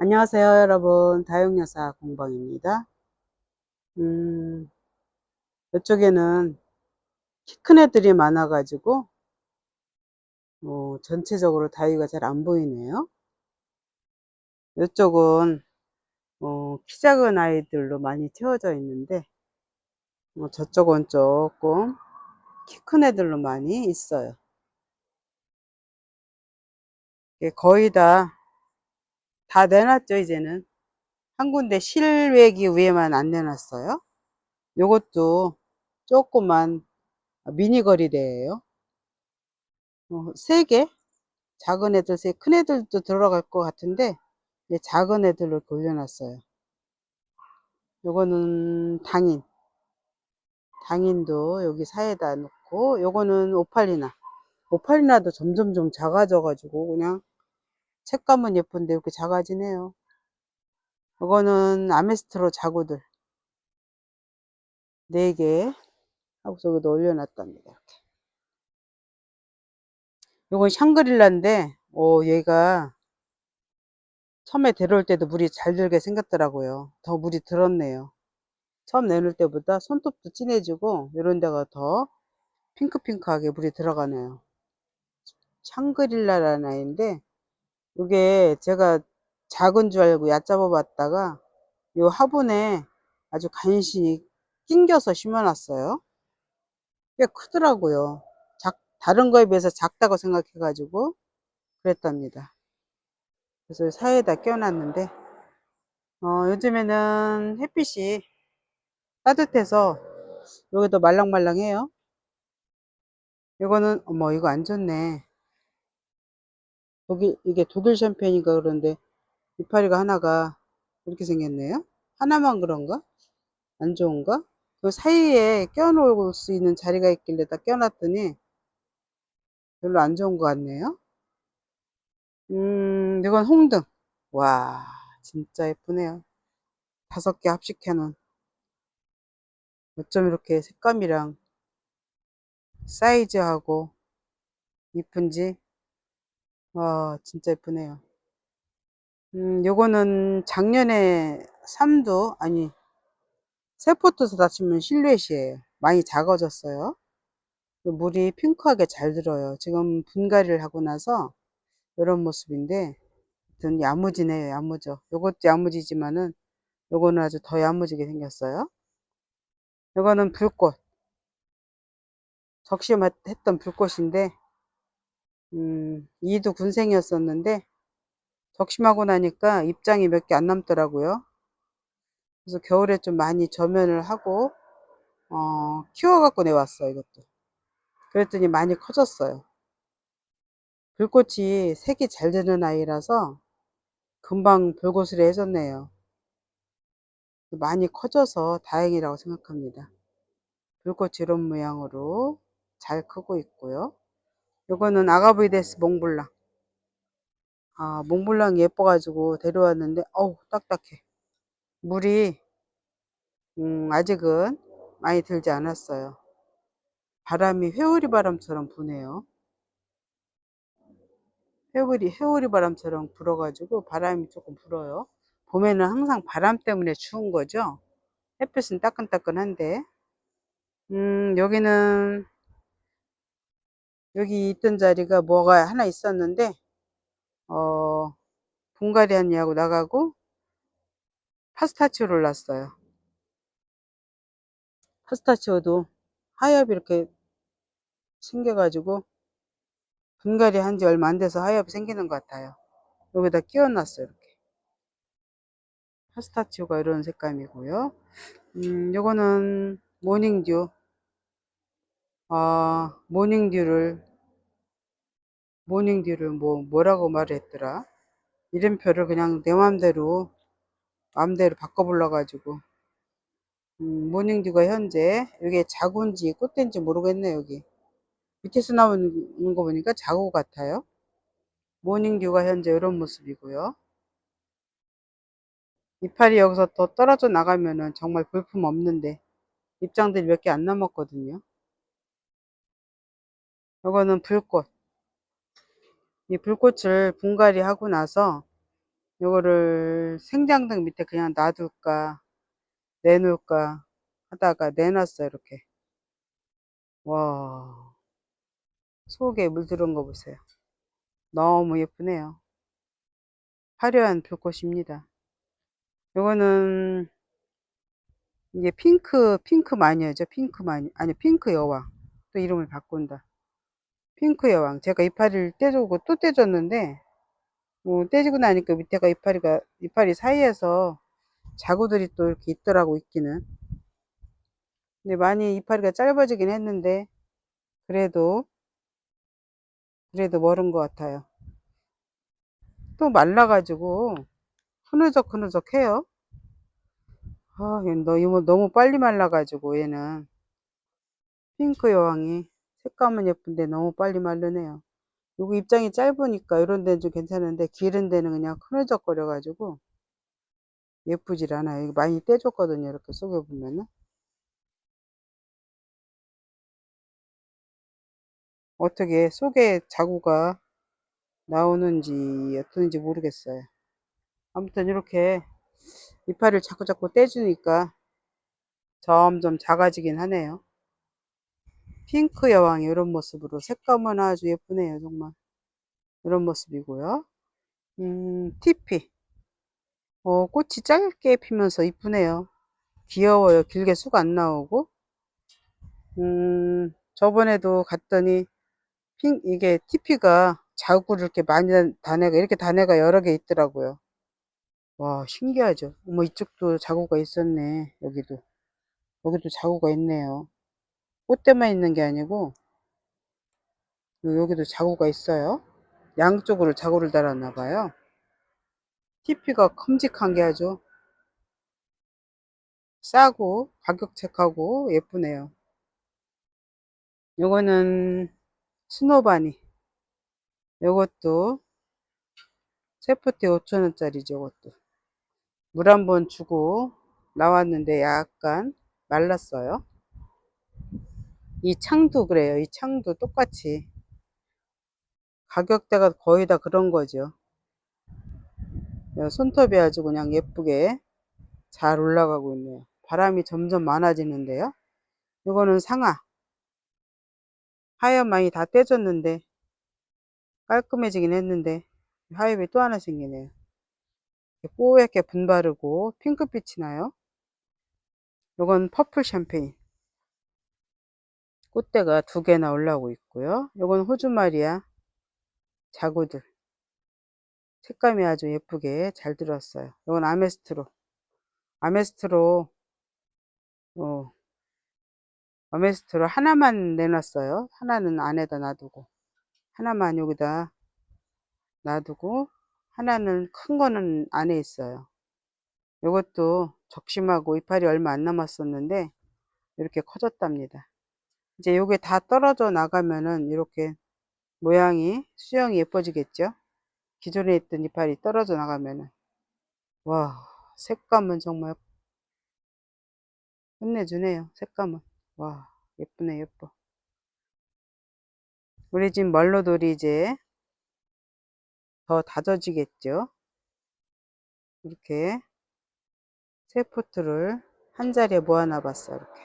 안녕하세요 여러분. 다육여사 공방입니다. 음, 이쪽에는 키 큰 애들이 많아 가지고 어, 전체적으로 다육이가 잘 안 보이네요. 이쪽은 어, 키 작은 아이들로 많이 채워져 있는데 어, 저쪽은 조금 키 큰 애들로 많이 있어요. 거의 다 다 내놨죠 이제는. 한 군데 실외기 위에만 안 내놨어요. 요것도 조그만 미니 거리대예요. 어, 3개? 작은 애들 세, 큰 애들도 들어갈 것 같은데 작은 애들로 돌려놨어요. 요거는 당인. 당인도 여기 사이에다 놓고 요거는 오팔리나. 오팔리나도 점점 좀 작아져 가지고 그냥 색감은 예쁜데 이렇게 작아지네요. 이거는 아메스트로 자구들. 4개. 하고 여기다 올려놨답니다 이렇게. 요건 샹그릴라인데 오 얘가 처음에 데려올 때도 물이 잘 들게 생겼더라고요. 더 물이 들었네요. 처음 내놓을 때보다 손톱도 진해지고 이런 데가 더 핑크핑크하게 물이 들어가네요. 샹그릴라라는 아이인데 이게 제가 작은 줄 알고 얕잡아 봤다가 요 화분에 아주 간신히 낑겨서 심어놨어요. 꽤 크더라고요. 작, 다른 거에 비해서 작다고 생각해 가지고 그랬답니다. 그래서 사이에다 껴놨는데 어, 요즘에는 햇빛이 따뜻해서 여기도 말랑말랑해요. 이거는 어머 이거 안 좋네 독일 이게 독일 샴페인인가 그런데 이파리가 하나가 이렇게 생겼네요. 하나만 그런가? 안 좋은가? 그 사이에 껴놓을 수 있는 자리가 있길래 딱 껴놨더니 별로 안 좋은 것 같네요. 음 이건 홍등. 와 진짜 예쁘네요. 다섯 개 합식해 놓은. 어쩜 이렇게 색감이랑 사이즈하고 이쁜지 와 진짜 예쁘네요. 음 요거는 작년에 삼두 아니 세포트에서 다치면 실루엣이에요. 많이 작아졌어요. 물이 핑크하게 잘 들어요. 지금 분갈이를 하고 나서 이런 모습인데 좀 야무지네요 야무져. 요것도 야무지지만은 요거는 아주 더 야무지게 생겼어요. 요거는 불꽃. 적심했던 불꽃인데 음, 이도 군생이었었는데 적심하고 나니까 입장이 몇 개 안 남더라고요. 그래서 겨울에 좀 많이 저면을 하고 어, 키워 갖고 내왔어요 이것도. 그랬더니 많이 커졌어요. 불꽃이 색이 잘 드는 아이라서 금방 불꽃을 해줬네요. 많이 커져서 다행이라고 생각합니다. 불꽃 이런 모양으로 잘 크고 있고요 이거는 아가브이데스 몽블랑 아 몽블랑 예뻐 가지고 데려왔는데 어우 딱딱해 물이 음, 아직은 많이 들지 않았어요 바람이 회오리 바람처럼 부네요 회오리, 회오리 바람처럼 불어가지고 바람이 조금 불어요. 봄에는 항상 바람 때문에 추운 거죠. 햇볕은 따끈따끈한데. 음, 여기는, 여기 있던 자리가 뭐가 하나 있었는데, 어, 분갈이 하냐고 나가고, 파스타치오를 놨어요. 파스타치오도 하엽이 이렇게 생겨가지고, 분갈이 한 지 얼마 안 돼서 하엽이 생기는 것 같아요. 여기다 끼워놨어요. 이렇게. 파스타치오가 이런 색감이고요. 음, 요거는 모닝듀. 아, 모닝듀를, 모닝듀를 뭐, 뭐라고 말을 했더라. 이름표를 그냥 내 맘대로, 맘대로 바꿔불러가지고. 음, 모닝듀가 현재, 이게 자구인지 꽃대인지 모르겠네, 여기. 밑에서 나오는 거 보니까 자구 같아요. 모닝듀가 현재 이런 모습이고요. 이파리 여기서 더 떨어져 나가면은 정말 볼품 없는데 입장들이 몇 개 안 남았거든요. 이거는 불꽃. 이 불꽃을 분갈이 하고 나서 요거를 생장등 밑에 그냥 놔둘까 내놓을까 하다가 내놨어요 이렇게. 와 속에 물 들은 거 보세요. 너무 예쁘네요. 화려한 불꽃입니다. 요거는 이게 핑크 핑크 마녀죠. 핑크 마녀 아니 핑크 여왕. 또 이름을 바꾼다 핑크 여왕. 제가 이파리를 떼주고 또 떼줬는데 뭐 떼지고 나니까 밑에가 이파리가 이파리 사이에서 자구들이 또 이렇게 있더라고 있기는. 근데 많이 이파리가 짧아지긴 했는데 그래도 그래도 멀은 것 같아요. 또 말라가지고 흐느적 흐느적 해요. 아, 얘 너무, 너무 빨리 말라가지고 얘는. 핑크 여왕이 색감은 예쁜데 너무 빨리 마르네요. 요거 입장이 짧으니까 이런 데는 좀 괜찮은데 기른 데는 그냥 흐느적거려 가지고 예쁘질 않아요. 이거 많이 떼줬거든요 이렇게 속에 보면은. 어떻게 속에 자구가 나오는지 어떤지 모르겠어요. 아무튼 이렇게 이파리를 자꾸 자꾸 떼주니까 점점 작아지긴 하네요 핑크 여왕이 이런 모습으로 색감은 아주 예쁘네요 정말. 이런 모습이고요. 음 티피. 어, 꽃이 짧게 피면서 이쁘네요. 귀여워요. 길게 쑥 안 나오고. 음 저번에도 갔더니 핑 이게 티피가 자구를 이렇게 많이 단- 단애가 이렇게 단애가 여러 개 있더라고요. 와 신기하죠. 어머 이쪽도 자구가 있었네 여기도. 여기도 자구가 있네요 꽃대만 있는 게 아니고 요- 여기도 자구가 있어요. 양쪽으로 자구를 달았나 봐요. TP가 큼직한 게 아주 싸고 가격 책하고 예쁘네요. 요거는 스노바니. 요것도 세포티 5천원짜리죠 요것도. 물 한 번 주고 나왔는데 약간 말랐어요 이 창도 그래요. 이 창도 똑같이. 가격대가 거의 다 그런 거죠. 손톱이 아주 그냥 예쁘게 잘 올라가고 있네요. 바람이 점점 많아지는데요. 이거는 상아. 하얀 많이 다 떼졌는데 깔끔해지긴 했는데 하엽이 또 하나 생기네요. 뽀얗게 분바르고 핑크빛이 나요. 요건 퍼플 샴페인 꽃대가 두 개나 올라오고 있고요. 요건 호주마리아 자구들. 색감이 아주 예쁘게 잘 들었어요. 요건 아메스트로. 아메스트로 어, 아메스트로 하나만 내놨어요. 하나는 안에다 놔두고. 하나만 여기다 놔두고 하나는 큰 거는 안에 있어요. 이것도 적심하고 이파리 얼마 안 남았었는데 이렇게 커졌답니다 이제 요게 다 떨어져 나가면은 이렇게 모양이 수영이 예뻐지겠죠? 기존에 있던 이파리 떨어져 나가면은. 와 색감은 정말 끝내주네요 색감은. 와 예쁘네 예뻐. 우리 집 멀로돌이 이제 더 다져지겠죠? 이렇게 세 포트를 한 자리에 모아놔 봤어 이렇게.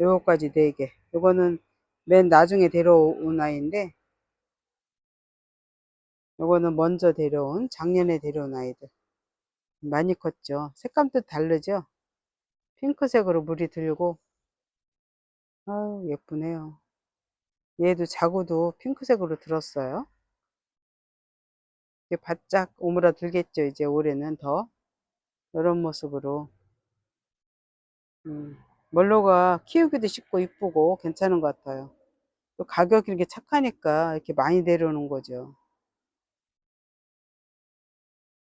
요거까지 4개 요거는 맨 나중에 데려온 아이인데 요거는 먼저 데려온 작년에 데려온 아이들. 많이 컸죠. 색감도 다르죠? 핑크색으로 물이 들고. 아유 예쁘네요. 얘도 자구도 핑크색으로 들었어요. 이제 바짝 오므라 들겠죠 이제 올해는 더. 이런 모습으로. 음, 멀로가 키우기도 쉽고 이쁘고 괜찮은 것 같아요. 또 가격이 이렇게 착하니까 이렇게 많이 내려오는 거죠.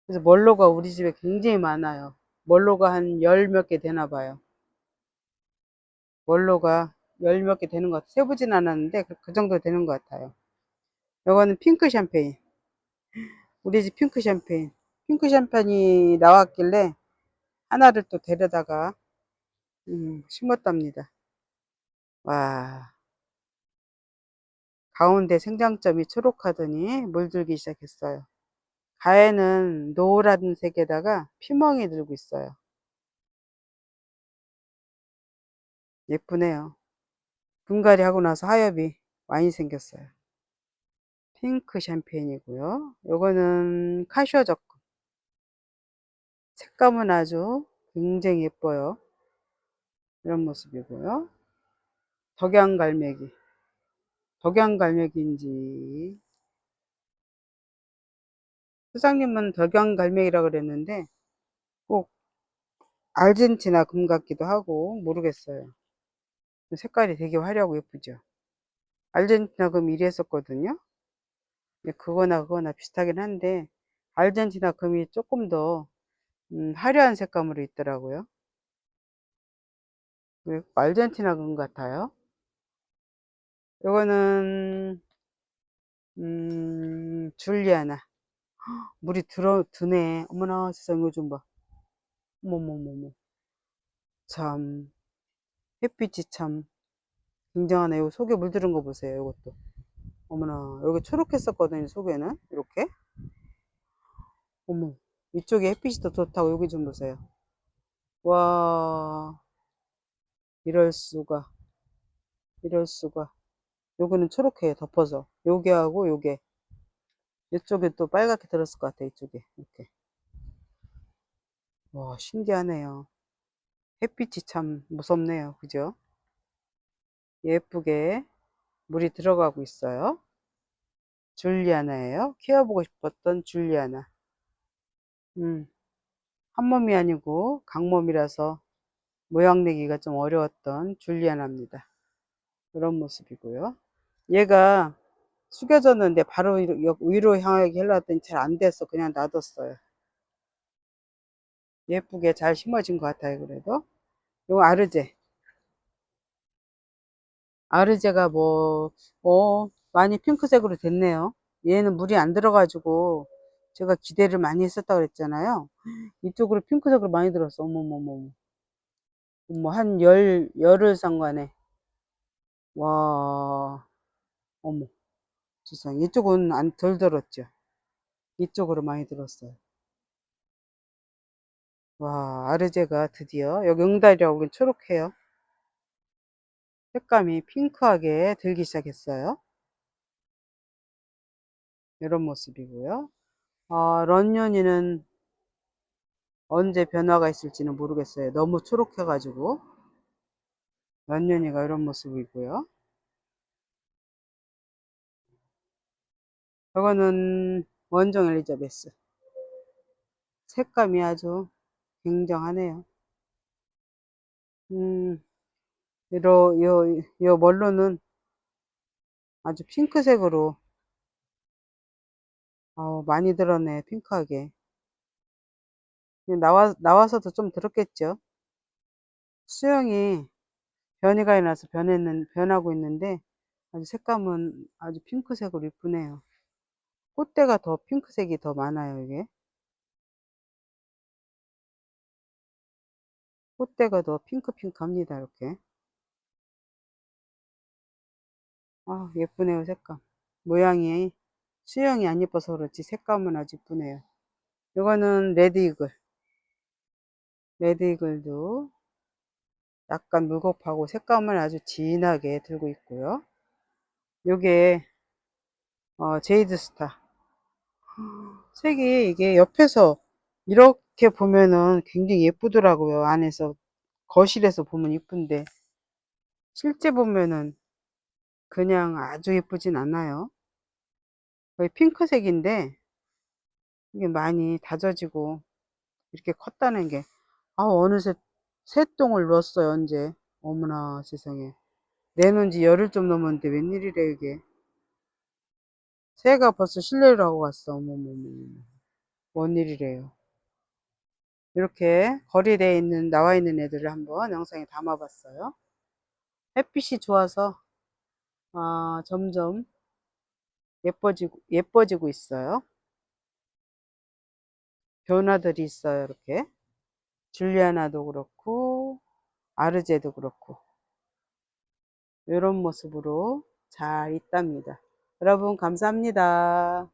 그래서 멀로가 우리 집에 굉장히 많아요. 멀로가 한 열 몇 개 되나 봐요. 멀로가 열 몇 개 되는 것 같아요 세보진 않았는데 그, 그 정도 되는 것 같아요. 이거는 핑크 샴페인. 우리 집 핑크 샴페인. 핑크 샴페인이 나왔길래 하나를 또 데려다가 음, 심었답니다 와 가운데 생장점이 초록하더니 물들기 시작했어요 가에는 노란 색에다가 피멍이 들고 있어요. 예쁘네요. 분갈이 하고 나서 하엽이 많이 생겼어요. 핑크 샴페인이고요. 요거는 카시오 적금. 색감은 아주 굉장히 예뻐요. 이런 모습이고요. 덕양갈매기. 덕양갈매기인지 수장님은 덕양갈매기라 그랬는데 꼭 아르헨티나 금 같기도 하고 모르겠어요. 색깔이 되게 화려하고 예쁘죠. 아르헨티나 금 1위 했었거든요. 그거나 그거나 비슷하긴 한데 아르헨티나 금이 조금 더 음, 화려한 색감으로 있더라고요. 금 같아요. 이거는 음, 줄리아나 물이 들어 드네. 어머나 세상 이거 좀 봐. 어머머머머. 참 햇빛이 참 굉장하네. 요 속에 물 들은 거 보세요. 이것도. 어머나 여기 초록했었거든요. 속에는 이렇게. 어머 이쪽에 햇빛이 더 좋다고 여기 좀 보세요. 와 이럴 수가 이럴 수가. 요거는 초록해요 덮어서 요게 하고 요게. 이쪽에 또 빨갛게 들었을 것 같아 이쪽에. 이렇게. 와 신기하네요. 햇빛이 참 무섭네요. 그죠? 예쁘게 물이 들어가고 있어요. 줄리아나예요. 키워보고 싶었던 줄리아나. 음, 한 몸이 아니고 강몸이라서 모양 내기가 좀 어려웠던 줄리아나입니다 이런 모습이고요 얘가 숙여졌는데 바로 위로 향하게 하려더니 잘안 돼서 그냥 놔뒀어요. 예쁘게 잘 심어진 것 같아요. 그래도 요 아르제 아르제가 뭐 어, 많이 핑크색으로 됐네요. 얘는 물이 안 들어가지고 제가 기대를 많이 했었다 그랬잖아요. 이쪽으로 핑크색으로 많이 들었어. 어머머머. 뭐 한 열, 열흘 상관에. 와, 어머. 세상 이쪽은 안 덜 들었죠. 이쪽으로 많이 들었어요. 와, 아르제가 드디어 여기 응달이라고 초록해요. 색감이 핑크하게 들기 시작했어요. 이런 모습이고요. 아, 런년이는 언제 변화가 있을지는 모르겠어요. 너무 초록해가지고. 런년이가 이런 모습이고요. 이거는 원종 엘리자베스. 색감이 아주 굉장하네요. 음, 요, 요, 요 멀로는 아주 핑크색으로 어, 많이 들었네, 핑크하게. 나와, 나와서도 좀 들었겠죠. 수영이 변이가 나서 변했는, 변하고 있는데 아주 색감은 아주 핑크색으로 이쁘네요. 꽃대가 더 핑크색이 더 많아요, 이게. 꽃대가 더 핑크핑크합니다, 이렇게. 아, 예쁘네요, 색감. 모양이 수영이 안 예뻐서 그렇지 색감은 아주 이쁘네요. 이거는 레드 이글. 레드이글도 약간 물곱하고 색감을 아주 진하게 들고 있고요. 요게 어, 제이드 스타. 색이 이게 옆에서 이렇게 보면은 굉장히 예쁘더라고요. 안에서 거실에서 보면 이쁜데 실제 보면은 그냥 아주 예쁘진 않아요. 거의 핑크색인데 이게 많이 다져지고 이렇게 컸다는 게 아, 어느새 새 똥을 넣었어요, 언제. 어머나, 세상에. 내놓은 지 열흘 좀 넘었는데 웬일이래, 이게. 새가 벌써 실내를 하고 갔어. 어머머머. 뭔 일이래요. 이렇게 거리대에 있는, 나와 있는 애들을 한번 영상에 담아봤어요. 햇빛이 좋아서, 아, 점점 예뻐지고, 예뻐지고 있어요. 변화들이 있어요, 이렇게. 줄리아나도 그렇고, 아르제도 그렇고. 이런 모습으로 잘 있답니다. 여러분, 감사합니다.